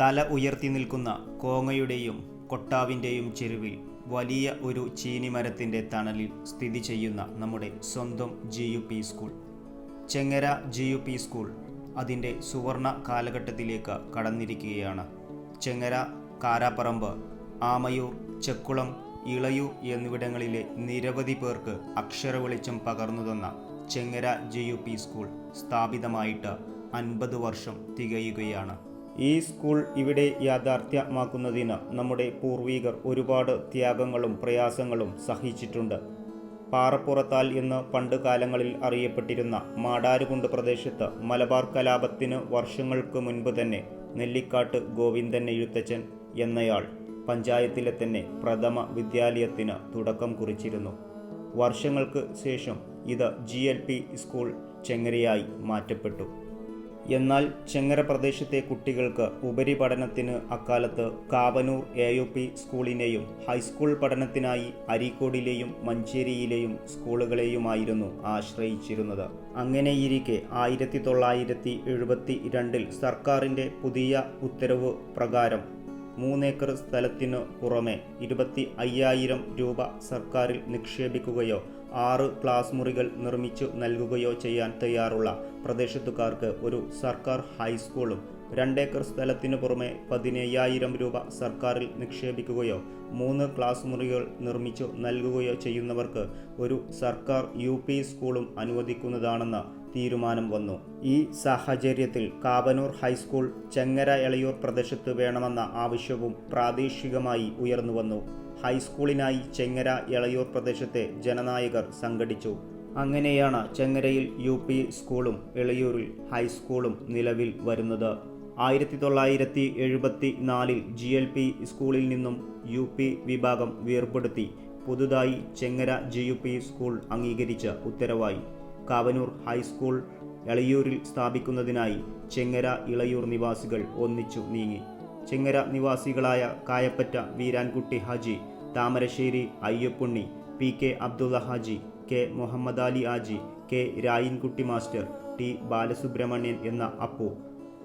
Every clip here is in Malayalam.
തല ഉയർത്തി നിൽക്കുന്ന കോങ്ങയുടെയും കൊട്ടാവിന്റെയും ചെരുവിൽ വലിയ ഒരു ചീനിമരത്തിന്റെ തണലിൽ സ്ഥിതി ചെയ്യുന്ന നമ്മുടെ സ്വന്തം G U P school. Chengara G U P school അതിന്റെ സുവർണ കാലഘട്ടത്തിലേക്ക് കടന്നിരിക്കുകയാണ്. ചെങ്ങര കാരാപ്പറമ്പ് ആമയൂർ ചെക്കുളം ഇളയൂർ എന്നിവിടങ്ങളിലെ നിരവധി പേർക്ക് അക്ഷര വെളിച്ചം പകർന്നു തന്ന Chengara G U P school സ്ഥാപിതമായിട്ട് അൻപത് വർഷം തികയുകയാണ്. ഈ സ്കൂൾ ഇവിടെ യാഥാർത്ഥ്യമാക്കുന്നതിന് നമ്മുടെ പൂർവീകർ ഒരുപാട് ത്യാഗങ്ങളും പ്രയാസങ്ങളും സഹിച്ചിട്ടുണ്ട്. പാറപ്പുറത്താൽ എന്ന് പണ്ട് കാലങ്ങളിൽ അറിയപ്പെട്ടിരുന്ന മാടാരുകുണ്ട് പ്രദേശത്ത് മലബാർ കലാപത്തിന് വർഷങ്ങൾക്ക് മുൻപ് തന്നെ നെല്ലിക്കാട്ട് ഗോവിന്ദൻ എഴുത്തച്ഛൻ എന്നയാൾ പഞ്ചായത്തിലെ തന്നെ പ്രഥമ വിദ്യാലയത്തിന് തുടക്കം കുറിച്ചിരുന്നു. വർഷങ്ങൾക്ക് ശേഷം ഇത് ജി സ്കൂൾ ചെങ്ങരയായി മാറ്റപ്പെട്ടു. എന്നാൽ ചെങ്ങര പ്രദേശത്തെ കുട്ടികൾക്ക് ഉപരിപഠനത്തിന് അക്കാലത്ത് കാവനൂർ എ യു പി സ്കൂളിനെയും ഹൈസ്കൂൾ പഠനത്തിനായി അരീക്കോടിലെയും മഞ്ചേരിയിലെയും സ്കൂളുകളെയുമായിരുന്നു ആശ്രയിച്ചിരുന്നത്. അങ്ങനെയിരിക്കെ ആയിരത്തി തൊള്ളായിരത്തി എഴുപത്തി രണ്ടിൽ സർക്കാരിന്റെ പുതിയ ഉത്തരവ് പ്രകാരം മൂന്നേക്കർ സ്ഥലത്തിനു പുറമെ ഇരുപത്തി അയ്യായിരം രൂപ സർക്കാരിൽ നിക്ഷേപിക്കുകയോ ആറ് ക്ലാസ് മുറികൾ നിർമ്മിച്ചു നൽകുകയോ ചെയ്യാൻ തയ്യാറുള്ള പ്രദേശത്തുകാർക്ക് ഒരു സർക്കാർ ഹൈസ്കൂളും രണ്ടേക്കർ സ്ഥലത്തിനു പുറമെ പതിനയ്യായിരം രൂപ സർക്കാരിൽ നിക്ഷേപിക്കുകയോ മൂന്ന് ക്ലാസ് മുറികൾ നിർമ്മിച്ചു നൽകുകയോ ചെയ്യുന്നവർക്ക് ഒരു സർക്കാർ യു സ്കൂളും അനുവദിക്കുന്നതാണെന്ന് തീരുമാനം വന്നു. ഈ സാഹചര്യത്തിൽ കാവനൂർ ഹൈസ്കൂൾ ചെങ്ങര എളയൂർ പ്രദേശത്ത് വേണമെന്ന ആവശ്യവും പ്രാദേശികമായി ഉയർന്നുവന്നു. ഹൈസ്കൂളിനായി ചെങ്ങര എളയൂർ പ്രദേശത്തെ ജനനായകർ സംഘടിച്ചു. അങ്ങനെയാണ് ചെങ്ങരയിൽ യു പി സ്കൂളും എളയൂരിൽ ഹൈസ്കൂളും നിലവിൽ വരുന്നത്. ആയിരത്തി തൊള്ളായിരത്തി എഴുപത്തി നാലിൽ ജി എൽ പി സ്കൂളിൽ നിന്നും യു പി വിഭാഗം വേർപെടുത്തി പുതുതായി Chengara G U P school അംഗീകരിച്ച ഉത്തരവായി. കാവനൂർ ഹൈസ്കൂൾ എളയൂരിൽ സ്ഥാപിക്കുന്നതിനായി ചെങ്ങര ഇളയൂർ നിവാസികൾ ഒന്നിച്ചു നീങ്ങി. Chengara നിവാസികളായ Kayappatta Veerankutty Haji Thamarassery Ayyappunni P K Abdulla Haji K Muhammad Ali Haji K Rayinkutty master T Balasubramanian എന്ന Appu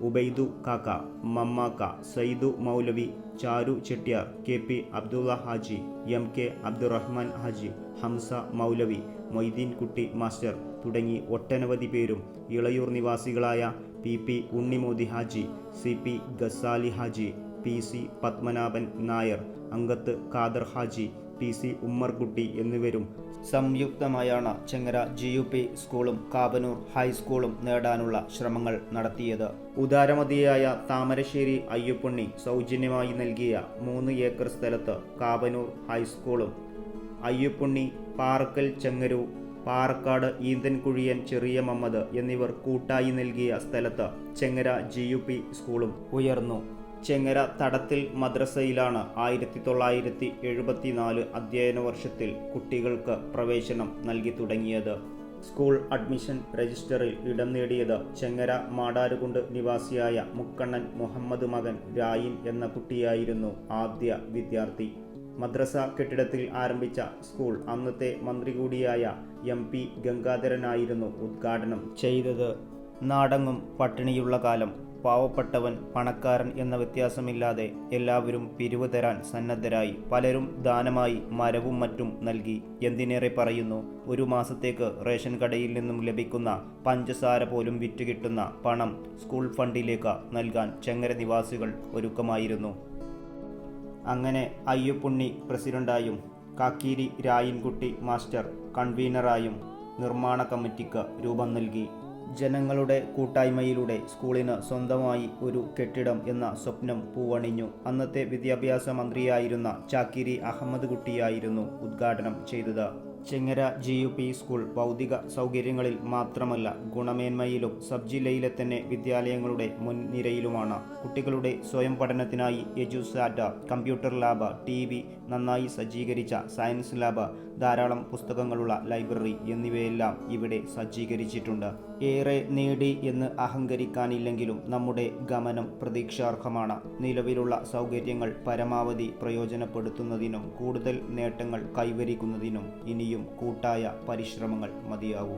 Ubaidu Kakka Mammakka Sayyidu Moulavi Charu Chettiyar K P Abdulla Haji M K Abdurahman Haji Hamsa Moulavi Moideen Kutty master തുടങ്ങി ഒട്ടനവധി പേരും Elayur നിവാസികളായ P P Unnimodi Haji C P Gazali Haji P C Padmanabhan Nair Ankath Khader Haji P C Ummerkutty എന്നിവരും സംയുക്തമായാണ് ചെങ്ങര ജി യു പി സ്കൂളും കാബനൂർ ഹൈസ്കൂളും നേടാനുള്ള ശ്രമങ്ങൾ നടത്തിയത്. ഉദാരമതിയായ താമരശ്ശേരി അയ്യപ്പുണ്ണി സൗജന്യമായി നൽകിയ മൂന്ന് ഏക്കർ സ്ഥലത്ത് കാബനൂർ ഹൈസ്കൂളും അയ്യപ്പുണ്ണി പാറക്കൽ ചെങ്ങരു പാറക്കാട് ഈന്തൻകുഴിയൻ ചെറിയ മമ്മദ് എന്നിവർ കൂട്ടായി നൽകിയ സ്ഥലത്ത് ചെങ്ങര ജി സ്കൂളും ഉയർന്നു. ചെങ്ങര തടത്തിൽ മദ്രസയിലാണ് ആയിരത്തി തൊള്ളായിരത്തി എഴുപത്തിനാല് അധ്യയന വർഷത്തിൽ കുട്ടികൾക്ക് പ്രവേശനം നൽകി തുടങ്ങിയത്. സ്കൂൾ അഡ്മിഷൻ രജിസ്റ്ററിൽ ഇടം നേടിയത് ചെങ്ങര മാടാരുകുണ്ട് നിവാസിയായ മുക്കണ്ണൻ മുഹമ്മദ് മകൻ രായിൻ എന്ന കുട്ടിയായിരുന്നു ആദ്യ വിദ്യാർത്ഥി. മദ്രസ കെട്ടിടത്തിൽ ആരംഭിച്ച സ്കൂൾ അന്നത്തെ മന്ത്രി കൂടിയായ എം പി ഗംഗാധരനായിരുന്നു ഉദ്ഘാടനം ചെയ്തത്. നാടങ്ങും പട്ടിണിയുള്ള കാലം പാവപ്പെട്ടവൻ പണക്കാരൻ എന്ന വ്യത്യാസമില്ലാതെ എല്ലാവരും പിരിവ് തരാൻ സന്നദ്ധരായി പലരും ദാനമായി മരവും മറ്റും നൽകി. എന്തിനേറെ പറയുന്നു? ഒരു മാസത്തേക്ക് റേഷൻ കടയിൽ നിന്നും ലഭിക്കുന്ന പഞ്ചസാര പോലും വിറ്റുകിട്ടുന്ന പണം സ്കൂൾ ഫണ്ടിലേക്ക് നൽകാൻ ചെങ്ങര നിവാസികൾ ഒരുക്കമായിരുന്നു. അങ്ങനെ അയ്യപ്പുണ്ണി പ്രസിഡന്റായും കാക്കീരി രായിൻകുട്ടി മാസ്റ്റർ കൺവീനറായും നിർമ്മാണ കമ്മിറ്റിക്ക് രൂപം നൽകി. ജനങ്ങളുടെ കൂട്ടായ്മയിലൂടെ സ്കൂളിന് സ്വന്തമായി ഒരു കെട്ടിടം എന്ന സ്വപ്നം പൂവണിഞ്ഞു. അന്നത്തെ വിദ്യാഭ്യാസ മന്ത്രിയായിരുന്ന ചാക്കിരി അഹമ്മദ് കുട്ടിയായിരുന്നു ഉദ്ഘാടനം ചെയ്തത്. Chengara G U P school ഭൗതിക സൗകര്യങ്ങളിൽ മാത്രമല്ല ഗുണമേന്മയിലും സബ് ജില്ലയിലെ തന്നെ വിദ്യാലയങ്ങളുടെ മുൻനിരയിലുമാണ്. കുട്ടികളുടെ സ്വയം പഠനത്തിനായി EDUSAT computer lab T V നന്നായി സജ്ജീകരിച്ച സയൻസ് ലാബ് ധാരാളം പുസ്തകങ്ങളുള്ള ലൈബ്രറി എന്നിവയെല്ലാം ഇവിടെ സജ്ജീകരിച്ചിട്ടുണ്ട്. ഏറെ നേടി എന്ന് അഹങ്കരിക്കാനില്ലെങ്കിലും നമ്മുടെ ഗമനം പ്രതീക്ഷാർഹമാണ്. നിലവിലുള്ള സൗകര്യങ്ങൾ പരമാവധി പ്രയോജനപ്പെടുത്തുന്നതിനും കൂടുതൽ നേട്ടങ്ങൾ കൈവരിക്കുന്നതിനും ഇനിയും കൂട്ടായ പരിശ്രമങ്ങൾ മതിയാവൂ.